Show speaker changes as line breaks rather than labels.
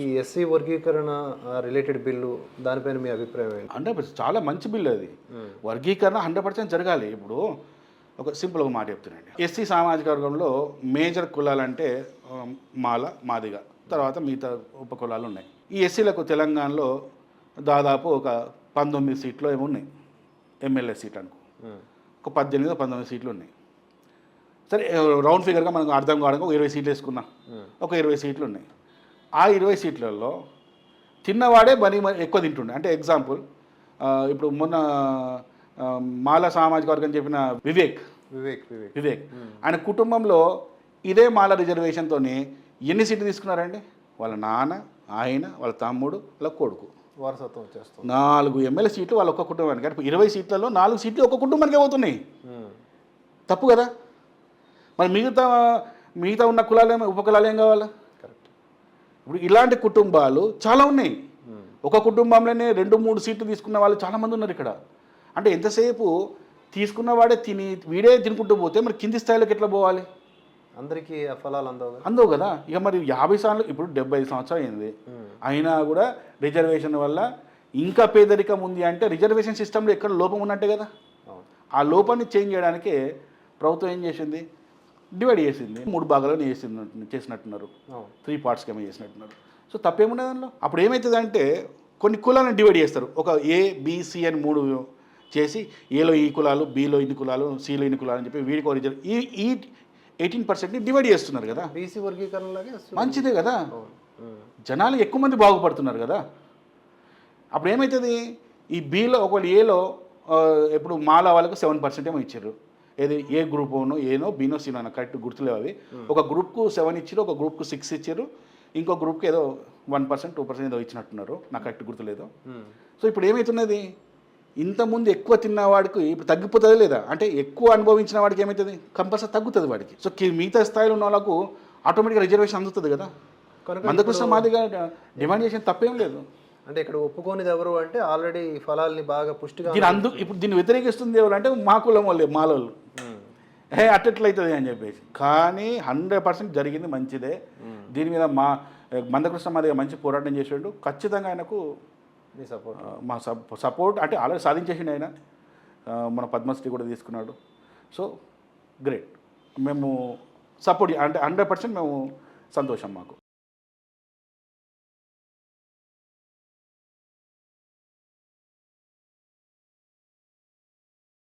ఈ ఎస్సీ వర్గీకరణ related bill దానిపైన మీ అభిప్రాయం ఏంటి?
హండ్రెడ్ పర్సెంట్ చాలా మంచి బిల్ అది. వర్గీకరణ హండ్రెడ్ పర్సెంట్ జరగాలి. ఇప్పుడు ఒక సింపుల్ ఒక మాట చెప్తున్నాండి ఎస్సీ సామాజిక వర్గంలో మేజర్ కులాలంటే మాల మాదిగ. తర్వాత మిగతా ఉప కులాలు ఉన్నాయి. ఈ ఎస్సీలకు తెలంగాణలో దాదాపు ఒక పంతొమ్మిది సీట్లు ఏమో ఉన్నాయి. ఎమ్మెల్యే సీట్ అనుకో. ఒక పద్దెనిమిది పంతొమ్మిది సీట్లు ఉన్నాయి. సరే రౌండ్ ఫిగర్గా మనకు అర్థం కావడానికి ఒక ఇరవై సీట్లు వేసుకున్నాం ఒక ఇరవై సీట్లు ఉన్నాయి. ఆ ఇరవై సీట్లలో తిన్నవాడే బని ఎక్కువ తింటుండే. అంటే ఎగ్జాంపుల్ ఇప్పుడు మొన్న మాల సామాజిక వర్గం చెప్పిన వివేక్.
వివేక్ వివేక్.
వివేక్. ఆయన కుటుంబంలో ఇదే మాల రిజర్వేషన్తో ఎన్ని సీట్లు తీసుకున్నారండి? వాళ్ళ నాన్న ఆయన వాళ్ళ తమ్ముడు వాళ్ళ కొడుకు.
వారసత్వం వచ్చేస్తుంది.
నాలుగు ఎమ్మెల్యే సీట్లు వాళ్ళ ఒక్క కుటుంబానికి. అంటే ఇరవై సీట్లలో నాలుగు సీట్లు ఒక్క కుటుంబానికి అవుతున్నాయి
ఉమ్.
తప్పు కదా? మరి మిగతా మిగతా ఉన్న కులాలు ఏమో ఉప కులాలు ఏం కావాలా? ఇప్పుడు ఇలాంటి కుటుంబాలు చాలా ఉన్నాయి. ఒక కుటుంబంలోనే రెండు మూడు సీట్లు తీసుకున్న వాళ్ళు చాలా మంది ఉన్నారు ఇక్కడ. అంటే ఎంతసేపు తీసుకున్న వాడే తిని వీడే తినుకుంటూ పోతే మరి కింది స్థాయిలోకి ఎట్లా పోవాలి?
అందరికీ ఆ ఫలాలు అందవు
అందవు కదా. ఇక మరి యాభై సార్లు ఇప్పుడు డెబ్బై ఐదు సంవత్సరాలు అయింది. అయినా కూడా రిజర్వేషన్ వల్ల ఇంకా పేదరికం ఉంది అంటే రిజర్వేషన్ సిస్టంలో ఎక్కడ లోపం ఉన్నట్టే కదా. ఆ లోపాన్ని చేంజ్ చేయడానికే ప్రభుత్వం ఏం చేసింది? డివైడ్ చేసింది. మూడు భాగాలను చేసింది చేసినట్టున్నారు. త్రీ పార్ట్స్కి ఏమో చేసినట్టున్నారు. సో తప్పేముండదు దానిలో అప్పుడు ఏమవుతుంది అంటే కొన్ని కులాలను డివైడ్ చేస్తారు. ఒక ఏ బీసీ అని మూడు చేసి ఏలో ఈ కులాలు బీలో ఇన్ని కులాలు సిలో ఇన్ని కులాలు అని చెప్పి వీడికి ఒక రిజర్వ్ ఈ ఈ ఎయిటీన్ పర్సెంట్ని డివైడ్ చేస్తున్నారు కదా.
బీసీ వర్గీకరణలాగే.
మంచిదే కదా. జనాలు ఎక్కువ మంది బాగుపడుతున్నారు కదా. అప్పుడు ఏమవుతుంది ఈ బీలో ఒకవేళ ఏలో ఇప్పుడు మాల వాళ్ళకు సెవెన్ పర్సెంట్ ఏమో ఇచ్చారు. ఏది ఏ గ్రూప్ ఓనో ఏనో బీనో సీనో నాకు కరెక్ట్ గుర్తులేవు అవి. ఒక గ్రూప్కు సెవెన్ ఇచ్చారు ఒక గ్రూప్కు సిక్స్ ఇచ్చారు ఇంకో గ్రూప్కి ఏదో వన్ పర్సెంట్ టూ పర్సెంట్ ఏదో ఇచ్చినట్టున్నారు. నాకు కరెక్ట్ గుర్తులేదు. సో ఇప్పుడు ఏమవుతున్నది ఇంతకుముందు ఎక్కువ తిన్నవాడికి ఇప్పుడు తగ్గిపోతుంది లేదా? అంటే ఎక్కువ అనుభవించిన వాడికి ఏమవుతుంది కంపల్సరీ తగ్గుతుంది వాడికి. సో మిగతా స్థాయిలో ఉన్న వాళ్ళకు ఆటోమేటిక్గా రిజర్వేషన్ అందుతుంది కదా. మందకృష్ణ మాదిగా డిమాండ్ చేసిన తప్పేం లేదు.
అంటే ఇక్కడ ఒప్పుకోనిది ఎవరు అంటే ఆల్రెడీ ఫలాల్ని బాగా పుష్టిగా
దీని అందు ఇప్పుడు దీన్ని వ్యతిరేకిస్తుంది ఎవరు అంటే మా కులం వాళ్ళే మాలోళ్ళు. ఏ అట్టెట్లయితుంది అని చెప్పేసి. కానీ హండ్రెడ్ పర్సెంట్ జరిగింది మంచిదే. దీని మీద మా మందకృష్ణ మాదిగా మంచి పోరాటం చేసాడు. ఖచ్చితంగా ఆయనకు
మీ సపోర్ట్
మా అంటే ఆల్రెడీ సాధించేసిండు ఆయన. మన పద్మశ్రీ కూడా తీసుకున్నాడు. సో గ్రేట్ మేము సపోర్ట్ అంటే హండ్రెడ్ పర్సెంట్ మేము సంతోషం మాకు.